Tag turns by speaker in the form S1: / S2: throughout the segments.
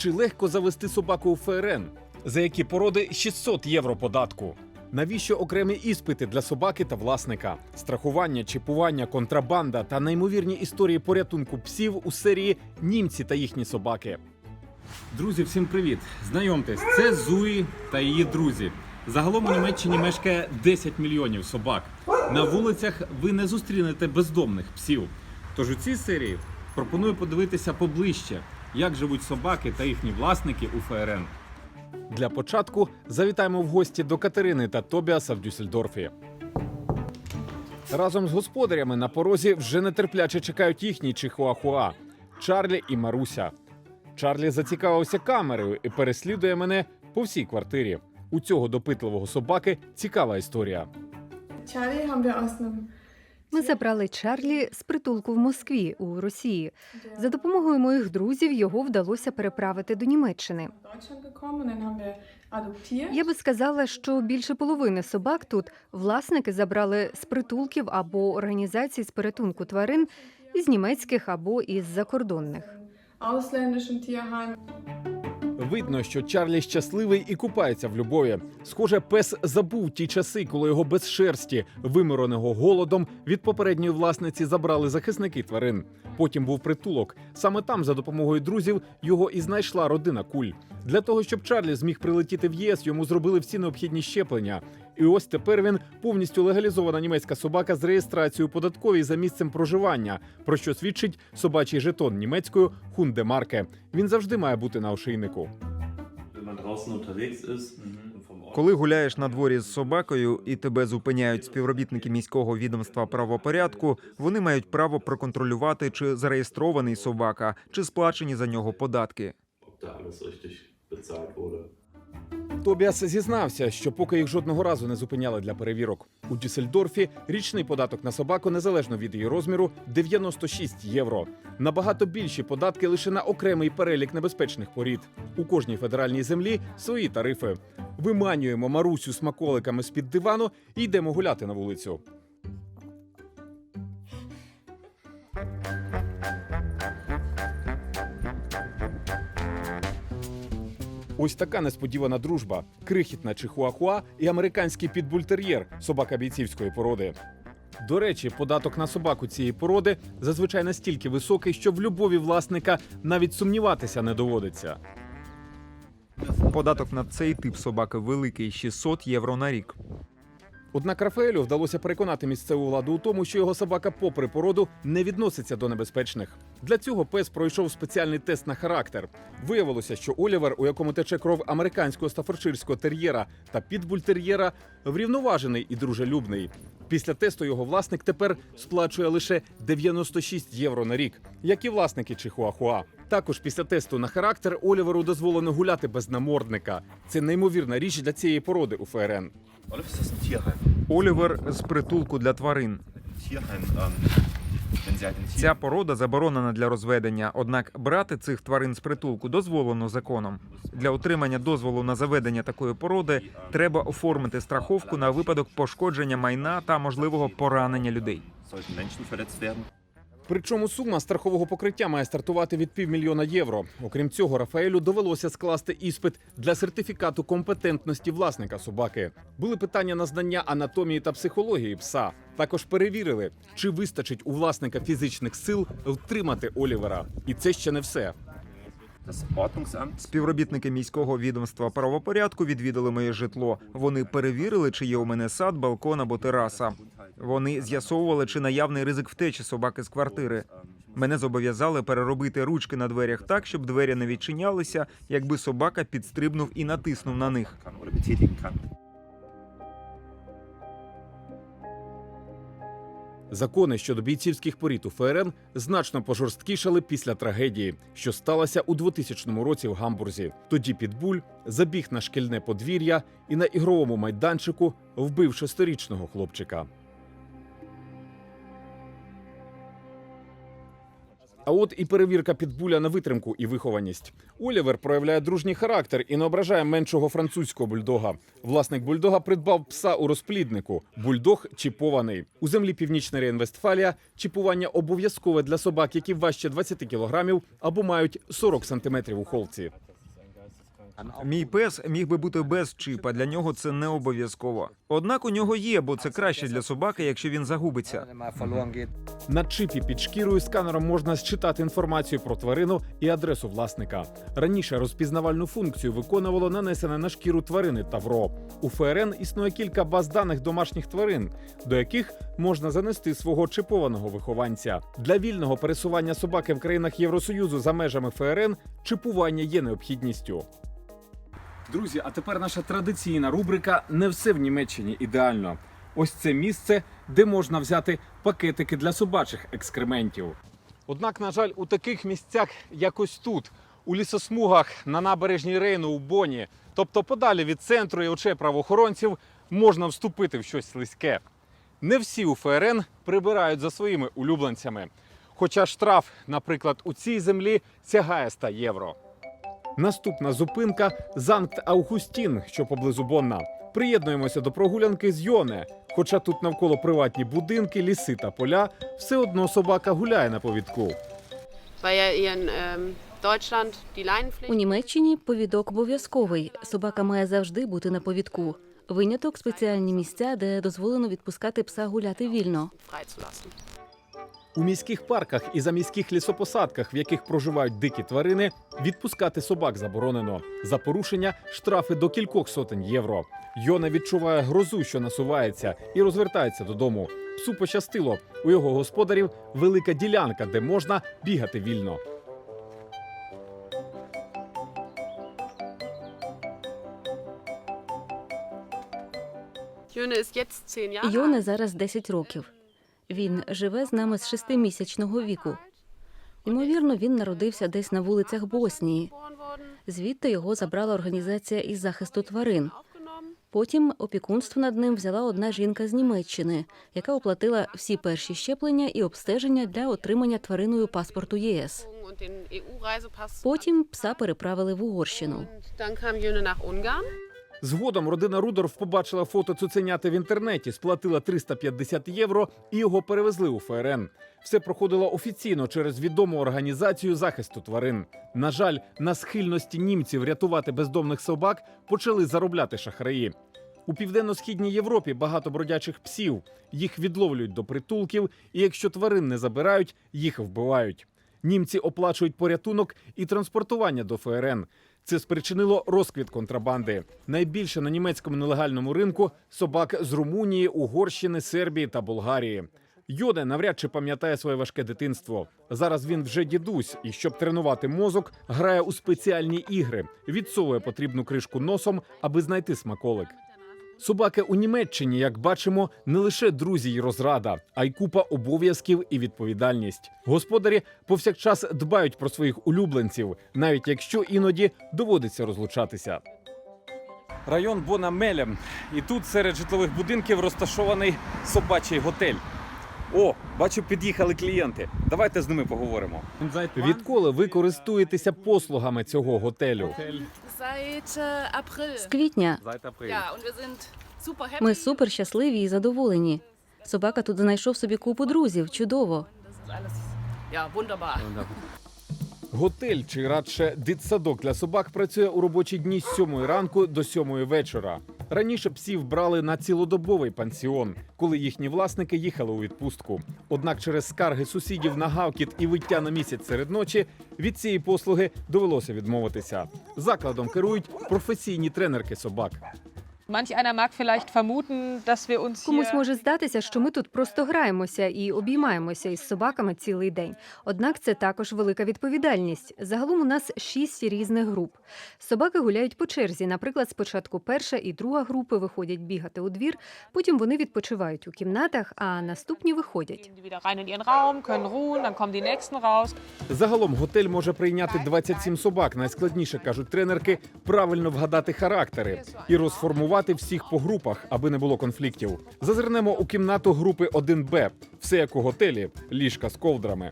S1: Чи легко завести собаку у ФРН? За які породи 600 євро податку? Навіщо окремі іспити для собаки та власника? Страхування, чіпування, контрабанда та неймовірні історії порятунку псів у серії Німці та їхні собаки. Друзі, всім привіт! Знайомтесь, це Зуї та її друзі. Загалом у Німеччині мешкає 10 мільйонів собак. На вулицях ви не зустрінете бездомних псів. Тож у цій серії пропоную подивитися поближче, як живуть собаки та їхні власники у ФРН. Для початку завітаємо в гості до Катерини та Тобіаса в Дюссельдорфі. Разом з господарями на порозі вже нетерпляче чекають їхні чихуахуа Чарлі і Маруся. Чарлі зацікавився камерою і переслідує мене по всій квартирі. У цього допитливого собаки цікава історія.
S2: Charlie haben wir aus einem
S3: Ми забрали Чарлі з притулку в Москві у Росії. За допомогою моїх друзів його вдалося переправити до Німеччини. Я би сказала, що більше половини собак тут власники забрали з притулків або організацій з порятунку тварин із німецьких або із закордонних.
S2: Ausländischen Tierheim.
S1: Видно, що Чарлі щасливий і купається в любові. Схоже, пес забув ті часи, коли його без шерсті, вимироного голодом, від попередньої власниці забрали захисники тварин. Потім був притулок. Саме там, за допомогою друзів, його і знайшла родина куль. Для того, щоб Чарлі зміг прилетіти в ЄС, йому зробили всі необхідні щеплення. І ось тепер він повністю легалізована німецька собака з реєстрацією податковій за місцем проживання, про що свідчить собачий жетон німецькою Хундемарке. Він завжди має бути на ошейнику.
S4: Коли гуляєш на дворі з собакою і тебе зупиняють співробітники міського відомства правопорядку, вони мають право проконтролювати, чи зареєстрований собака, чи сплачені за нього податки.
S1: Тобіас зізнався, що поки їх жодного разу не зупиняли для перевірок. У Дюссельдорфі річний податок на собаку, незалежно від її розміру, 96 євро. Набагато більші податки лише на окремий перелік небезпечних порід. У кожній федеральній землі свої тарифи. Виманюємо Марусю смаколиками з-під дивану і йдемо гуляти на вулицю. Ось така несподівана дружба: крихітна чихуахуа і американський підбультер'єр, собака бійцівської породи. До речі, податок на собаку цієї породи зазвичай настільки високий, що в любові власника навіть сумніватися не доводиться.
S4: Податок на цей тип собаки великий 600 євро на рік.
S1: Однак Рафаелю вдалося переконати місцеву владу у тому, що його собака, попри породу, не відноситься до небезпечних. Для цього пес пройшов спеціальний тест на характер. Виявилося, що Олівер, у якому тече кров американського стафорширського тер'єра та підбультер'єра, врівноважений і дружелюбний. Після тесту його власник тепер сплачує лише 96 євро на рік, як і власники Чихуахуа. Також після тесту на характер Оліверу дозволено гуляти без намордника. Це неймовірна річ для цієї породи у ФРН.
S4: Олівер з притулку для тварин.
S5: Tier
S4: Ця порода заборонена для розведення, однак брати цих тварин з притулку дозволено законом. Для отримання дозволу на заведення такої породи треба оформити страховку на випадок пошкодження майна та можливого поранення людей.
S1: Причому сума страхового покриття має стартувати від півмільйона євро. Окрім цього, Рафаелю довелося скласти іспит для сертифікату компетентності власника собаки. Були питання на знання анатомії та психології пса. Також перевірили, чи вистачить у власника фізичних сил втримати Олівера. І це ще не все.
S4: Співробітники міського відомства правопорядку відвідали моє житло. Вони перевірили, чи є у мене сад, балкон або тераса. Вони з'ясовували, чи наявний ризик втечі собаки з квартири. Мене зобов'язали переробити ручки на дверях так, щоб двері не відчинялися, якби собака підстрибнув і натиснув на них.
S1: Закони щодо бійцівських порід у ФРН значно пожорсткішали після трагедії, що сталася у 2000 році в Гамбурзі. Тоді Підбуль забіг на шкільне подвір'я і на ігровому майданчику вбив шестирічного хлопчика. А от і перевірка підбуля на витримку і вихованість. Олівер проявляє дружній характер і не ображає меншого французького бульдога. Власник бульдога придбав пса у розпліднику. Бульдог чіпований. У землі Північна Рейн-Вестфалія чіпування обов'язкове для собак, які важче 20 кілограмів або мають 40 сантиметрів у холці.
S4: Мій пес міг би бути без чіпа. Для нього це не обов'язково. Однак у нього є, бо це краще для собаки, якщо він загубиться.
S1: На чипі під шкірою сканером можна считати інформацію про тварину і адресу власника. Раніше розпізнавальну функцію виконувало нанесене на шкіру тварини Тавро. У ФРН існує кілька баз даних домашніх тварин, до яких можна занести свого чипованого вихованця. Для вільного пересування собаки в країнах Євросоюзу за межами ФРН чипування є необхідністю. Друзі, а тепер наша традиційна рубрика Не все в Німеччині ідеально. Ось це місце, де можна взяти пакетики для собачих екскрементів. Однак, на жаль, у таких місцях, як ось тут, у лісосмугах на набережній Рейну у Боні, тобто подалі від центру і очей правоохоронців, можна вступити в щось слизьке. Не всі у ФРН прибирають за своїми улюбленцями. Хоча штраф, наприклад, у цій землі сягає 100 євро. Наступна зупинка Занкт Аугустін, що поблизу Бонна. Приєднуємося до прогулянки з Йоне. Хоча тут навколо приватні будинки, ліси та поля, все одно собака гуляє на повідку.
S6: ähm,
S7: У Німеччині повідок обов'язковий. Собака має завжди бути на повідку. Виняток спеціальні місця, де дозволено відпускати пса гуляти вільно.
S1: У міських парках і заміських лісопосадках, в яких проживають дикі тварини, відпускати собак заборонено. За порушення штрафи до кількох сотень євро. Йона відчуває грозу, що насувається, і розвертається додому. Псу пощастило. У його господарів велика ділянка, де можна бігати вільно.
S7: Йоне зараз 10 років. Він живе з нами з шестимісячного віку. Ймовірно, він народився десь на вулицях Боснії. Звідти його забрала організація із захисту тварин. Потім опікунство над ним взяла одна жінка з Німеччини, яка оплатила всі перші щеплення і обстеження для отримання твариною паспорту ЄС. Потім пса переправили в Угорщину.
S1: Згодом родина Рудорф побачила фото цуценяти в інтернеті, сплатила 350 євро і його перевезли у ФРН. Все проходило офіційно через відому організацію захисту тварин. На жаль, на схильності німців рятувати бездомних собак почали заробляти шахраї. У південно-східній Європі багато бродячих псів. Їх відловлюють до притулків, і якщо тварин не забирають, їх вбивають. Німці оплачують порятунок і транспортування до ФРН. Це спричинило розквіт контрабанди. Найбільше на німецькому нелегальному ринку собак з Румунії, Угорщини, Сербії та Болгарії. Йоде навряд чи пам'ятає своє важке дитинство. Зараз він вже дідусь, і щоб тренувати мозок, грає у спеціальні ігри, відсовує потрібну кришку носом, аби знайти смаколик. Собаки у Німеччині, як бачимо, не лише друзі й розрада, а й купа обов'язків і відповідальність. Господарі повсякчас дбають про своїх улюбленців, навіть якщо іноді доводиться розлучатися. Район Бона Мелем. І тут серед житлових будинків розташований собачий готель. О, бачу, під'їхали клієнти. Давайте з ними поговоримо. Відколи ви користуєтеся послугами цього готелю?
S8: Äh,
S7: З квітня ми супер щасливі і задоволені. Собака тут знайшов собі купу друзів. Чудово.
S1: Готель чи радше дитсадок для собак працює у робочі дні з 7 ранку до 7 вечора. Раніше псів брали на цілодобовий пансіон, коли їхні власники їхали у відпустку. Однак через скарги сусідів на гавкіт і виття на місяць серед ночі від цієї послуги довелося відмовитися. Закладом керують професійні тренерки собак.
S3: Комусь може здатися, що ми тут просто граємося і обіймаємося із собаками цілий день. Однак це також велика відповідальність. Загалом у нас шість різних груп. Собаки гуляють по черзі. Наприклад, спочатку перша і друга групи виходять бігати у двір, потім вони відпочивають у кімнатах, а наступні виходять.
S1: Загалом готель може прийняти 27 собак. Найскладніше кажуть тренерки правильно вгадати характери і розформувати всіх по групах, аби не було конфліктів. Зазирнемо у кімнату групи 1Б. Все як у готелі, ліжка з ковдрами.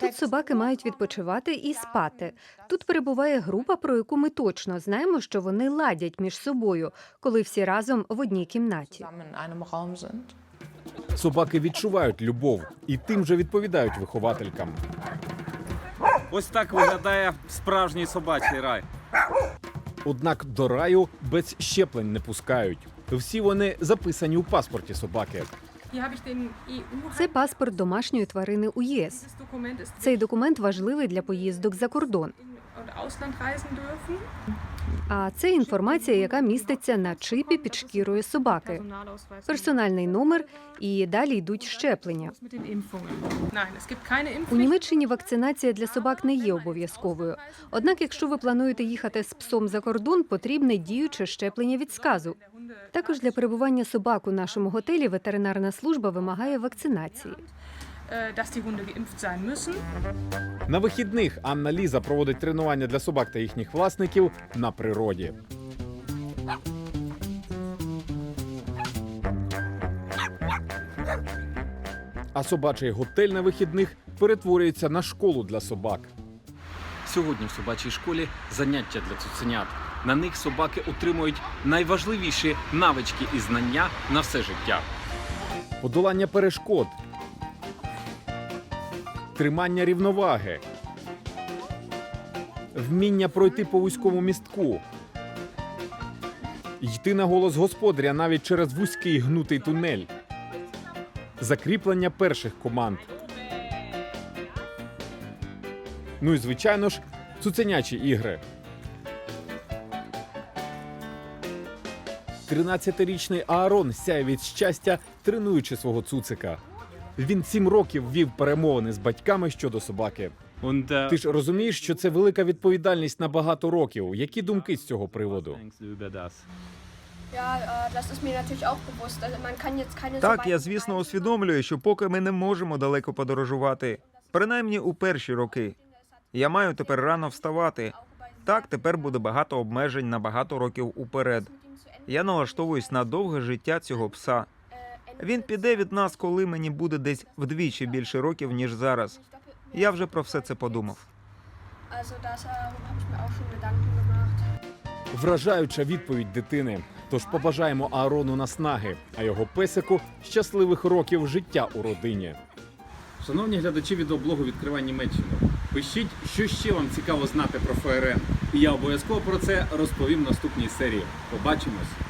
S3: Тут собаки мають відпочивати і спати. Тут перебуває група, про яку ми точно знаємо, що вони ладять між собою, коли всі разом в одній кімнаті.
S1: Собаки відчувають любов і тим же відповідають вихователькам.
S9: Ось так виглядає справжній собачий рай.
S1: Однак до раю без щеплень не пускають. Всі вони записані у паспорті собаки.
S3: Це паспорт домашньої тварини у ЄС. Цей документ важливий для поїздок за кордон. А це інформація, яка міститься на чипі під шкірою собаки. Персональний номер і далі йдуть щеплення. У Німеччині вакцинація для собак не є обов'язковою. Однак, якщо ви плануєте їхати з псом за кордон, потрібне діюче щеплення від сказу. Також для перебування собак у нашому готелі ветеринарна служба вимагає вакцинації.
S10: Äh, dass die Hunde geimpft sein müssen.
S1: На вихідних Анна Ліза проводить тренування для собак та їхніх власників на природі. А собачий готель на вихідних перетворюється на школу для собак.
S9: Сьогодні в собачій школі заняття для цуценят. На них собаки отримують найважливіші навички і знання на все життя.
S1: подолання перешкод, тримання рівноваги, вміння пройти по вузькому містку, йти на голос господаря навіть через вузький гнутий тунель, закріплення перших команд. Ну і звичайно ж, цуценячі ігри. 13-річний Аарон сяє від щастя, тренуючи свого цуцика. Він сім років вів перемовини з батьками щодо собаки. Ти ж розумієш, що це велика відповідальність на багато років. Які думки з цього приводу?
S11: äh,
S4: Так, я звісно усвідомлюю, що поки ми не можемо далеко подорожувати, принаймні у перші роки. Я маю тепер рано вставати. Так, тепер буде багато обмежень на багато років уперед. Я налаштовуюсь на довге життя цього пса. Він піде від нас, коли мені буде десь вдвічі більше років, ніж зараз. Я вже про все це подумав.
S1: Вражаюча відповідь дитини. Тож побажаємо Аарону наснаги, а його песику щасливих років життя у родині.
S9: Шановні глядачі відеоблогу «Відкривай Німеччину», пишіть, що ще вам цікаво знати про ФРН. І я обов'язково про це розповім в наступній серії. Побачимось!